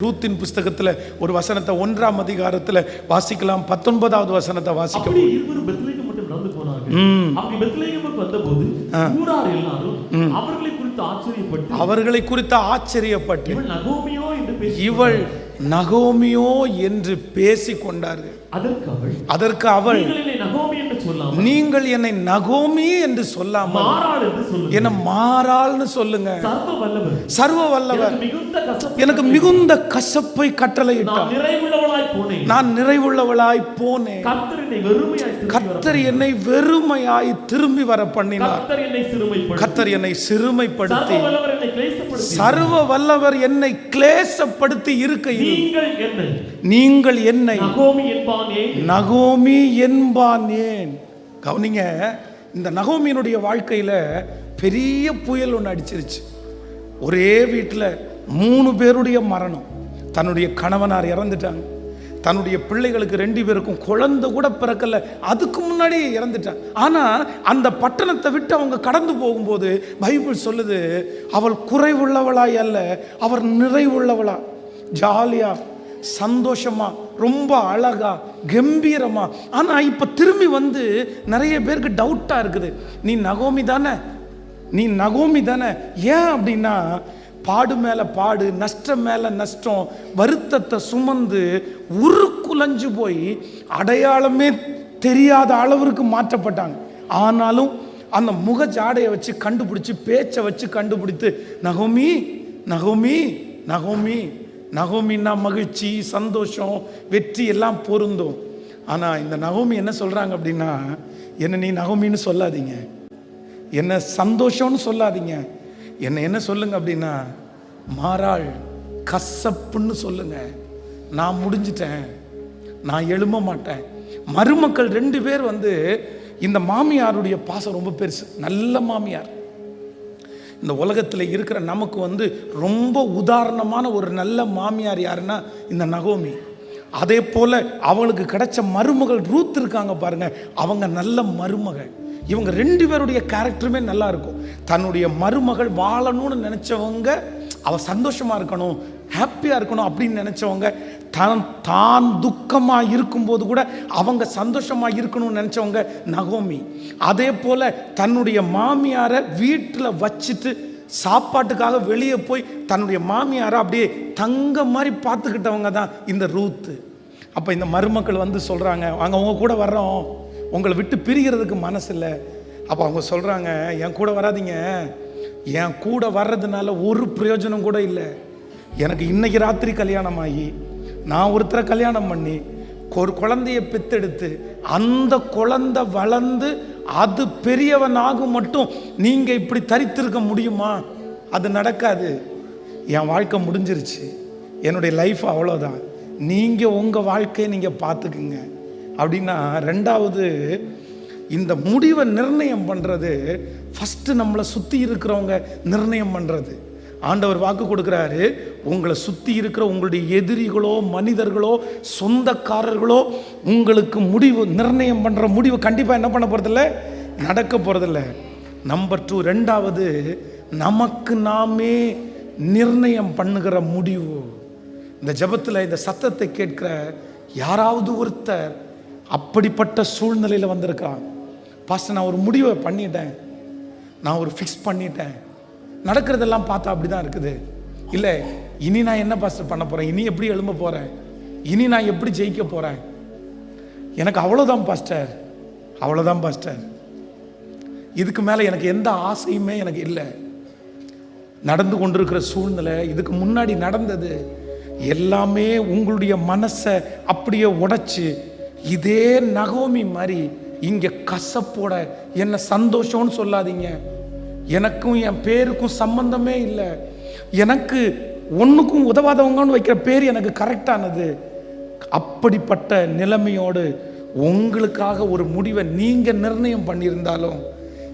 ரூத்தின் புஸ்தகத்துல ஒரு வசனத்தை ஒன்றாம் அதிகாரத்துல வாசிக்கலாம் பத்தொன்பதாவது வசனத்தை வாசிக்க அப்படி இருவரும் பெத்லேகம் மட்டும் நடந்து போனார்கள். அவங்க பெத்லேகமுக்கு வந்தபோது ஊரார் எல்லாரும் அவர்களை குறித்து ஆச்சரியப்பட்டு அவர்களை குறித்து ஆச்சரியப்பட்டு இவள் நகோமியோ என்று பேசி கொண்டார்கள். அதற்கு அவள் நீங்கள் என்னை நகோமி என்று நீங்கள் என்னை மாறாள்னு சொல்லுங்க சர்வ வல்லவர். எனக்கு மிகுந்த கசப்பு கட்டளையிட்டார். நான் நிறைவுள்ளவளாய் போனேன். கத்தர் என்னை வெறுமையாய் திரும்பி வர பண்ணினார் கத்தர் என்னை சிறுமைப்படுத்தி. சர்வ வல்லவர் என்னை கிளேசப்படுத்தி. சர்வ வல்லவர் என்னை கிளேசப்படுத்தி இருக்கையில் நீங்கள் என்னை. நீங்கள் என்னை. நகோமி என்பானே. நகோமி என்பான். ஏன் கவனிங்க இந்த நகோமியினுடைய வாழ்க்கையில பெரிய புயல் ஒன்று அடிச்சிருச்சு. ஒரே வீட்டில் மூணு பேருடைய மரணம். தன்னுடைய கணவனார் இறந்துட்டாங்க. தன்னுடைய பிள்ளைகளுக்கு ரெண்டு பேருக்கும் குழந்தை கூட பிறக்கல. அதுக்கு முன்னாடி இறந்துட்டாங்க. ஆனா அந்த பட்டணத்தை விட்டு அவங்க கடந்து போகும்போது பைபிள் சொல்லுது அவள் குறைவுள்ளவளாய் அல்ல அவர் நிறைவுள்ளவளா. ஜாலியா சந்தோஷமா ரொம்ப அழகா கம்பீரமா. ஆனா இப்ப திரும்பி வந்து நிறைய பேருக்கு டவுட்டா இருக்குது. நீ நகோமி தானே? நீ நகோமி தானே? ஏன் அப்படின்னா பாடு மேல பாடு நஷ்டம் மேல நஷ்டம் வருத்தத்தை சுமந்து உருக்குலைஞ்சு போய் அடையாளமே தெரியாத அளவிற்கு மாற்றப்பட்டாங்க. ஆனாலும் அந்த முக ஜாடையை வச்சு கண்டுபிடிச்சு பேச்சை வச்சு கண்டுபிடித்து நகோமி நகோமி நகோமி நகோமின்னா மகிழ்ச்சி சந்தோஷம் வெற்றி எல்லாம் பொருந்தும். ஆனால் இந்த நகோமி என்ன சொல்கிறாங்க அப்படின்னா என்ன நீ நகோமின்னு சொல்லாதீங்க. என்ன சந்தோஷம்னு சொல்லாதீங்க. என்ன என்ன சொல்லுங்க அப்படின்னா மாறாள் கசப்புன்னு சொல்லுங்க. நான் முடிஞ்சிட்டேன். நான் எழும்ப மாட்டேன். மருமக்கள் ரெண்டு பேர் வந்து இந்த மாமியாருடைய பாசம் ரொம்ப பெருசு. நல்ல மாமியார். இந்த உலகத்தில் இருக்கிற நமக்கு வந்து ரொம்ப உதாரணமான ஒரு நல்ல மாமியார் யாருன்னா இந்த நகோமி. அதே போல் அவளுக்கு கிடைச்ச மருமகள் ரூத் இருக்காங்க பாருங்க அவங்க நல்ல மருமகள். இவங்க ரெண்டு பேருடைய கேரக்டருமே நல்லா இருக்கும். தன்னுடைய மருமகள் வாழணும்னு நினச்சவங்க அவள் சந்தோஷமாக இருக்கணும் ஹாப்பியாக இருக்கணும் அப்படின்னு நினச்சவங்க தான் தான் துக்கமாக இருக்கும்போது கூட அவங்க சந்தோஷமாக இருக்கணும்னு நினச்சவங்க நகோமி. அதே போல் தன்னுடைய மாமியாரை வீட்டில் வச்சுட்டு சாப்பாட்டுக்காக வெளியே போய் தன்னுடைய மாமியாரை அப்படியே தங்க மாதிரி பார்த்துக்கிட்டவங்க தான் இந்த ரூத்து. அப்போ இந்த மருமக்கள் வந்து சொல்கிறாங்க அவங்க அவங்க கூட வர்றோம். உங்களை விட்டு பிரிகிறதுக்கு மனசு இல்லை அப்போ அவங்க சொல்கிறாங்க என் கூட வராதீங்க. என் கூட வர்றதுனால ஒரு பிரயோஜனம் கூட இல்லை. எனக்கு இன்னைக்கு ராத்திரி கல்யாணம் ஆகி நான் ஒருத்தரை கல்யாணம் பண்ணி ஒரு குழந்தைய பெத்தெடுத்து அந்த குழந்தை வளர்ந்து அது பெரியவனாகும் மட்டும் நீங்க இப்படி தரித்திருக்க முடியுமா? அது நடக்காது. என் வாழ்க்கை முடிஞ்சிருச்சு. என்னுடைய லைஃப் அவ்வளோதான் நீங்கள் உங்கள் வாழ்க்கையை நீங்கள் பார்த்துக்குங்க. அப்படின்னா ரெண்டாவது இந்த முடிவை நிர்ணயம் பண்ணுறது ஃபஸ்ட்டு நம்மளை சுற்றி இருக்கிறவங்க நிர்ணயம் பண்ணுறது ஆண்டவர் வாக்கு கொடுக்குறாரு உங்களை சுற்றி இருக்கிற உங்களுடைய எதிரிகளோ மனிதர்களோ சொந்தக்காரர்களோ உங்களுக்கு முடிவு நிர்ணயம் பண்ணுற முடிவு கண்டிப்பாக என்ன பண்ண போகிறதில்ல நடக்க போகிறதில்ல நம்பர் டூ ரெண்டாவது நமக்கு நாமே நிர்ணயம் பண்ணுகிற முடிவு. இந்த ஜெபத்தில் இந்த சத்தத்தை கேட்கிற யாராவது ஒருத்தர் அப்படிப்பட்ட சூழ்நிலையில் வந்திருக்கான் பாஸ்டர் நான் ஒரு முடிவை பண்ணிட்டேன். நான் ஒரு ஃபிக்ஸ் பண்ணிட்டேன். நடக்கிறதெல்லாம் பார்த்தா அப்படி தான் இருக்குது. இல்லை இனி நான் என்ன பாஸ்டர் பண்ண போகிறேன் இனி எப்படி எழும்ப போகிறேன் இனி நான் எப்படி ஜெயிக்க போகிறேன் எனக்கு அவ்வளோதான் பாஸ்டர் அவ்வளோதான் பாஸ்டர் இதுக்கு மேலே எனக்கு எந்த ஆசையுமே எனக்கு இல்லை. நடந்து கொண்டிருக்கிற சூழ்நிலை இதுக்கு முன்னாடி நடந்தது எல்லாமே உங்களுடைய மனசை அப்படியே உடைச்சு இதே நகோமி மாதிரி இங்கே கசப்போட என்ன சந்தோஷம்னு சொல்லாதீங்க. எனக்கும் என் பேருக்கும் சம்பந்தமே இல்லை. எனக்கு ஒன்றுக்கும் உதவாதவங்கன்னு வைக்கிற பேர் எனக்கு கரெக்டானது அப்படிப்பட்ட நிலைமையோடு உங்களுக்காக ஒரு முடிவை நீங்கள் நிர்ணயம் பண்ணியிருந்தாலும்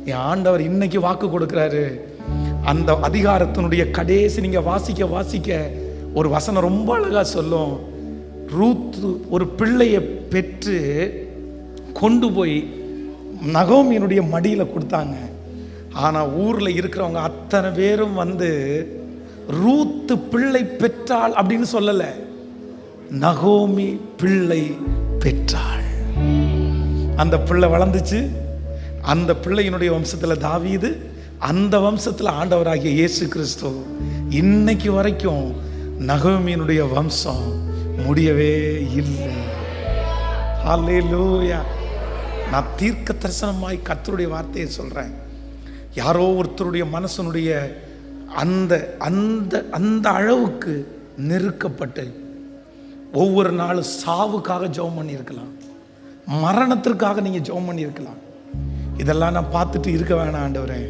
என் ஆண்டவர் இன்னைக்கு வாக்கு கொடுக்குறாரு. அந்த அதிகாரத்தினுடைய கடைசி நீங்கள் வாசிக்க வாசிக்க ஒரு வசனம் ரொம்ப அழகாக சொல்லும். ரூத்து ஒரு பிள்ளையை பெற்று கொண்டு போய் நகோமியனுடைய மடியில் கொடுத்தாங்க. ஆனால் ஊரில் இருக்கிறவங்க அத்தனை பேரும் வந்து ரூத்து பிள்ளை பெற்றாள் அப்படின்னு சொல்லலை. நகோமி பிள்ளை பெற்றாள். அந்த பிள்ளை வளர்ந்துச்சு. அந்த பிள்ளையினுடைய வம்சத்தில் தாவீது அந்த வம்சத்தில் ஆண்டவராகிய இயேசு கிறிஸ்து. இன்னைக்கு வரைக்கும் நகோமியினுடைய வம்சம் முடியவே இல்லை. ஹalleluya. நான் தீர்க்க தரிசனமாய் கத்தருடைய வார்த்தையை சொல்கிறேன் யாரோ ஒருத்தருடைய மனசனுடைய அந்த அந்த அந்த அளவுக்கு நெருக்கப்பட்டு ஒவ்வொரு நாளும் சாவுக்காக ஜெபம் பண்ணியிருக்கலாம். மரணத்திற்காக நீங்கள் ஜெபம் பண்ணியிருக்கலாம். இதெல்லாம் நான் பார்த்துட்டு இருக்க வேணாம் ஆண்டவரே.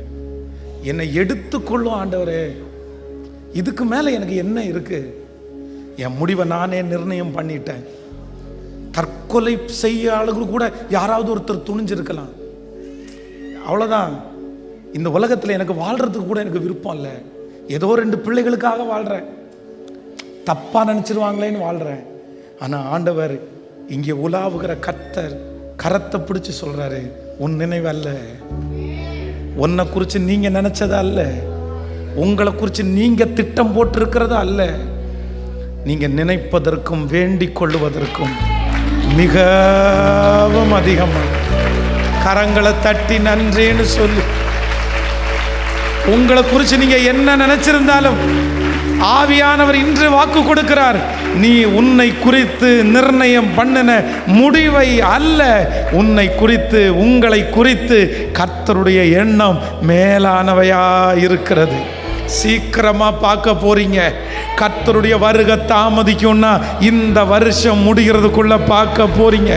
என்னை எடுத்துக்கொள்ளும் ஆண்டவரே. இதுக்கு மேலே எனக்கு என்ன இருக்குது என் முடிவை நானே நிர்ணயம் பண்ணிட்டேன். தற்கொலை செய்ய ஆளுகள் கூட யாராவது ஒருத்தர் துணிஞ்சிருக்கலாம். அவ்வளோதான் இந்த உலகத்தில் எனக்கு வாழ்கிறதுக்கு கூட எனக்கு விருப்பம் இல்லை. ஏதோ ரெண்டு பிள்ளைகளுக்காக வாழ்கிறேன் தப்பாக நினச்சிருவாங்களேன்னு வாழ்கிறேன் ஆனால் ஆண்டவர் இங்கே உலாவுகிற கத்தர் கரத்தை பிடிச்சி சொல்கிறாரு உன் நினைவு அல்ல. உன்னை குறித்து நீங்கள் நினச்சதா அல்ல. உங்களை குறித்து நீங்கள் திட்டம் போட்டிருக்கிறதா அல்ல. நீங்கள் நினைப்பதற்கும் வேண்டிக் கொள்ளுவதற்கும் மிகவும் அதிகமாக கரங்களை தட்டி நன்றின்னு சொல்லி. உங்களை குறித்து நீங்கள் என்ன நினச்சிருந்தாலும் ஆவியானவர் இன்று வாக்கு கொடுக்கிறார். நீ உன்னை குறித்து நிர்ணயம் பண்ணின முடிவை அல்ல. உன்னை குறித்து உங்களை குறித்து கர்த்தருடைய எண்ணம் மேலானவையா இருக்கிறது சீக்கிரமா பார்க்க போறீங்க. கத்தருடைய வருகை தாமதிக்கும்னா இந்த வருஷம் முடிகிறதுக்குள்ள பார்க்க போறீங்க.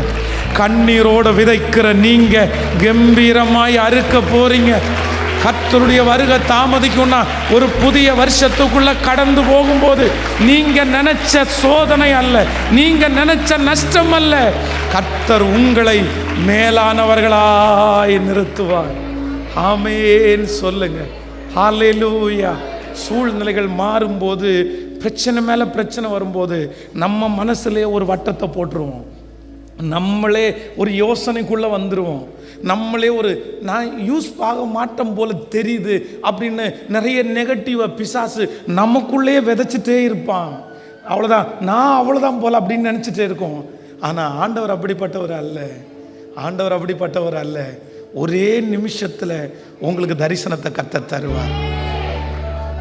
கண்ணீரோட விதைக்கிற நீங்க கம்பீரமாய் அறுக்க போறீங்க. கத்தருடைய வருகை தாமதிக்கும்னா ஒரு புதிய வருஷத்துக்குள்ள கடந்து போகும்போது நீங்க நினைச்ச சோதனை அல்ல நீங்க நினைச்ச நஷ்டம் அல்ல. கர்த்தர் உங்களை மேலானவர்களாய் நிறுத்துவார். ஆமேன்னு சொல்லுங்கள் ஹாலேலூயா சூழ்நிலைகள் மாறும்போது பிரச்சனை மேலே பிரச்சனை வரும்போது நம்ம மனசுலேயே ஒரு வட்டத்தை போட்டுருவோம். நம்மளே ஒரு யோசனைக்குள்ளே வந்துடுவோம் நம்மளே ஒரு நான் யூஸ் ஆக மாட்டோம் போல தெரியுது அப்படின்னு நிறைய நெகட்டிவை பிசாசு நமக்குள்ளேயே விதைச்சிட்டே இருப்பான். அவ்வளோதான் நான் அவ்வளோதான் போல அப்படின்னு நினச்சிட்டே இருக்கோம். ஆனால் ஆண்டவர் அப்படிப்பட்டவர் அல்ல. ஆண்டவர் அப்படிப்பட்டவர் அல்ல. ஒரே நிமிஷத்தில் உங்களுக்கு தரிசனத்தை கத்த தருவார்.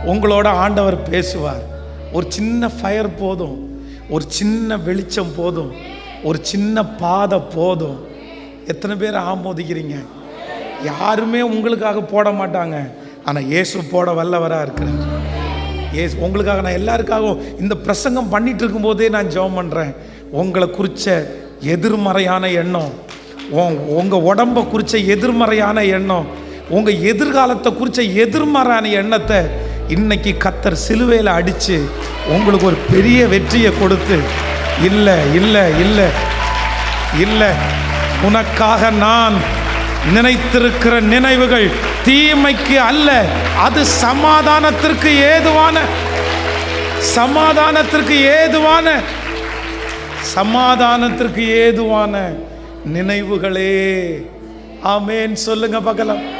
உங்களோட ஆண்டவர் பேசுவார். ஒரு சின்ன ஃபயர் போதும். ஒரு சின்ன வெளிச்சம் போதும். ஒரு சின்ன பாதை போதும். எத்தனை பேர் ஆமோதிக்கிறீங்க? யாருமே உங்களுக்காக போட மாட்டாங்க. ஆனால் இயேசு போட வல்லவராக இருக்கிறார். ஏசு உங்களுக்காக நான் எல்லாருக்காகவும் இந்த பிரசங்கம் பண்ணிட்டு இருக்கும்போதே நான் ஜெபம் பண்ணுறேன் உங்களை குறித்த எதிர்மறையான எண்ணம் உங்கள் உடம்பை குறித்த எதிர்மறையான எண்ணம் உங்கள் எதிர்காலத்தை குறித்த எதிர்மறையான எண்ணத்தை இன்னைக்கு கத்தர் சிலுவையில் அடித்து உங்களுக்கு ஒரு பெரிய வெற்றியை கொடுத்து இல்லை இல்லை இல்லை இல்லை உனக்காக நான் நினைத்திருக்கிற நினைவுகள் தீமைக்கு அல்ல அது சமாதானத்திற்கு ஏதுவான சமாதானத்திற்கு ஏதுவான சமாதானத்திற்கு ஏதுவான நினைவுகளே. ஆமேன். சொல்லுங்க பார்க்கலாம்